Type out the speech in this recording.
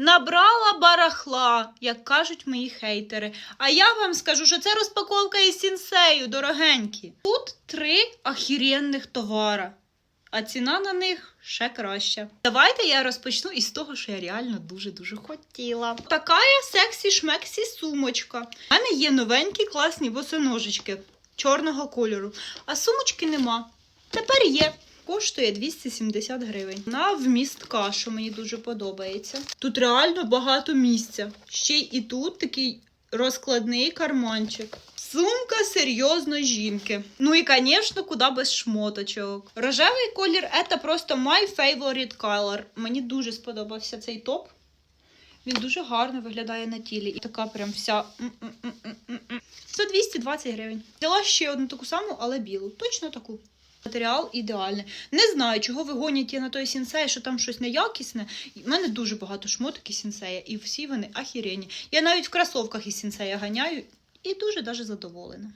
Набрала барахла, як кажуть мої хейтери. А я вам скажу, що це розпаковка із сінсею, дорогенькі. Тут три ахіренних товара, а ціна на них ще краща. Давайте я розпочну із того, що я реально дуже-дуже хотіла. Така сексі-шмексі сумочка. У мене є новенькі класні босоножечки чорного кольору, а сумочки нема. Тепер є. Коштує 270 гривень. Вона вмістка, що мені дуже подобається. Тут реально багато місця. Ще і тут такий розкладний карманчик. Сумка серйозно жінки. Ну і, звісно, куди без шмоточок. Рожевий колір це просто my favorite color. Мені дуже сподобався цей топ. Він дуже гарно виглядає на тілі. І така прям вся. м-м-м-м-м-м. 220 гривень. Взяла ще одну таку саму, але білу. Точно таку. Матеріал ідеальний. Не знаю, чого ви я на той сінсей, що там щось неякісне. У мене дуже багато шмоток із сінсея, і всі вони ахірені. Я навіть в кросовках із сінсея ганяю і дуже даже задоволена.